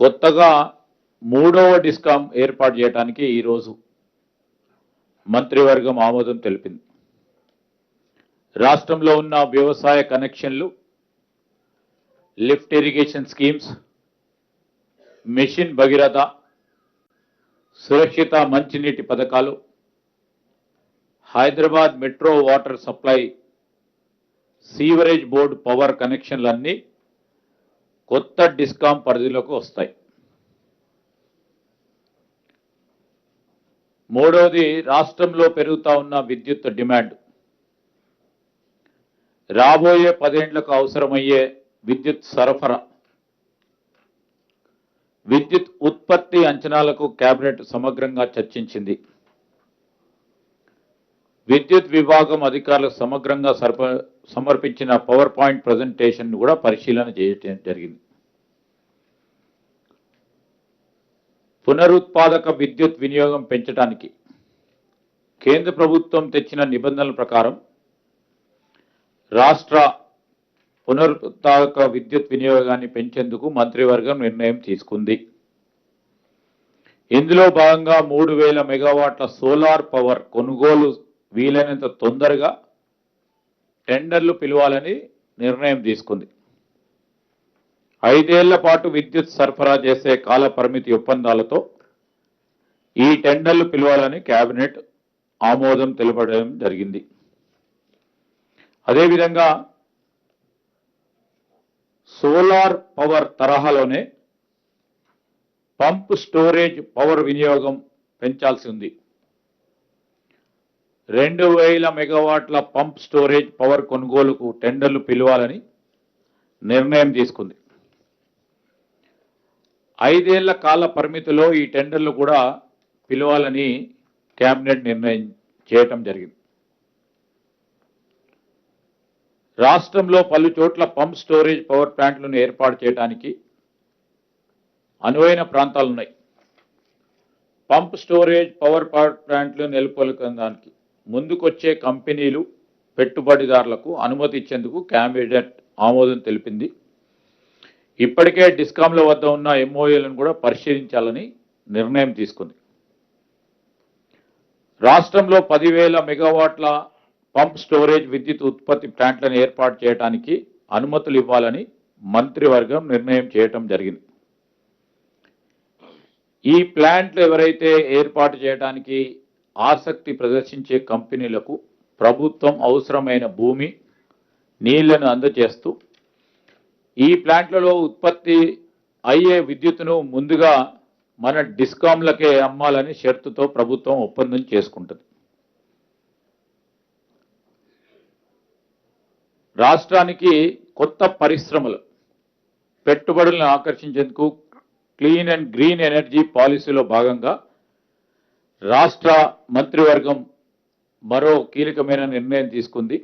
కొత్తగా మూడవ డిస్కాం ఏర్పాటు చేయడానికి ఈరోజు మంత్రివర్గం ఆమోదం తెలిపింది. రాష్ట్రంలో ఉన్న వ్యవసాయ కనెక్షన్లు lift irrigation schemes mission Bhagiratha సురక్షిత మంచినీటి పథకాలు Hyderabad metro water supply sewerage board power కనెక్షన్లన్నీ కొత్త డిస్కామ్ పరిధిలోకి వస్తాయి. మూడవది రాష్ట్రంలో పెరుగుతూ ఉన్న విద్యుత్ డిమాండ్. రాబోయే పదేండ్లకు అవసరమయ్యే విద్యుత్ సరఫరా. విద్యుత్ ఉత్పత్తి అంచనాలకు కేబినెట్ సమగ్రంగా చర్చించింది. విద్యుత్ విభాగం అధికారులకు సమగ్రంగా సరఫ సమర్పించిన పవర్ పాయింట్ ప్రజెంటేషన్ కూడా పరిశీలన చేయడం జరిగింది. పునరుత్పాదక విద్యుత్ వినియోగం పెంచడానికి కేంద్ర ప్రభుత్వం తెచ్చిన నిబంధనల ప్రకారం రాష్ట్ర పునరుత్పాదక విద్యుత్ వినియోగాన్ని పెంచేందుకు మంత్రివర్గం నిర్ణయం తీసుకుంది. ఇందులో భాగంగా మూడు వేల మెగావాట్ల సోలార్ పవర్ కొనుగోలు వీలైనంత తొందరగా టెండర్లు పిలవాలని నిర్ణయం తీసుకుంది. ఐదేళ్ళ పాటు విద్యుత్ సరఫరా చేసే కాల పరిమితి ఒప్పందాలతో ఈ టెండర్లు పిలవాలని కేబినెట్ ఆమోదం తెలపడం జరిగింది. అదేవిధంగా సోలార్ పవర్ తరహాలోనే పంప్ స్టోరేజ్ పవర్ వినియోగం పెంచాల్సి ఉంది. రెండు వేల మెగావాట్ల పంప్ స్టోరేజ్ పవర్ కొనుగోలుకు టెండర్లు పిలవాలని నిర్ణయం తీసుకుంది. ఐదేళ్ళ కాల పరిమితిలో ఈ టెండర్లు కూడా పిలవాలని కేబినెట్ నిర్ణయం చేయటం జరిగింది. రాష్ట్రంలో పలు చోట్ల పంప్ స్టోరేజ్ పవర్ ప్లాంట్లను ఏర్పాటు చేయడానికి అనువైన ప్రాంతాలు ఉన్నాయి పంప్ స్టోరేజ్ పవర్ పవర్ ప్లాంట్లు నెలకొల్పడానికి ముందుకొచ్చే కంపెనీలు పెట్టుబడిదారులకు అనుమతి ఇచ్చేందుకు క్యాబినెట్ ఆమోదం తెలిపింది. ఇప్పటికే డిస్కాంల వద్ద ఉన్న ఎంఓఏలను కూడా పరిశీలించాలని నిర్ణయం తీసుకుంది. రాష్ట్రంలో పదివేల మెగావాట్ల పంప్ స్టోరేజ్ విద్యుత్ ఉత్పత్తి ప్లాంట్లను ఏర్పాటు చేయడానికి అనుమతులు ఇవ్వాలని మంత్రివర్గం నిర్ణయం చేయటం జరిగింది. ఈ ప్లాంట్లు ఎవరైతే ఏర్పాటు చేయడానికి ఆసక్తి ప్రదర్శించే కంపెనీలకు ప్రభుత్వం అవసరమైన భూమి నీళ్ళను అందజేస్తూ ఈ ప్లాంట్లలో ఉత్పత్తి అయ్యే విద్యుత్తును ముందుగా మన డిస్కామ్లకే అమ్మాలని షరతుతో ప్రభుత్వం ఒప్పందం చేసుకుంటుంది. రాష్ట్రానికి కొత్త పరిశ్రమలు పెట్టుబడులను ఆకర్షించేందుకు క్లీన్ అండ్ గ్రీన్ ఎనర్జీ పాలసీలో భాగంగా రాష్ట్ర మంత్రివర్గం మరో కీలకమైన నిర్ణయం తీసుకుంది.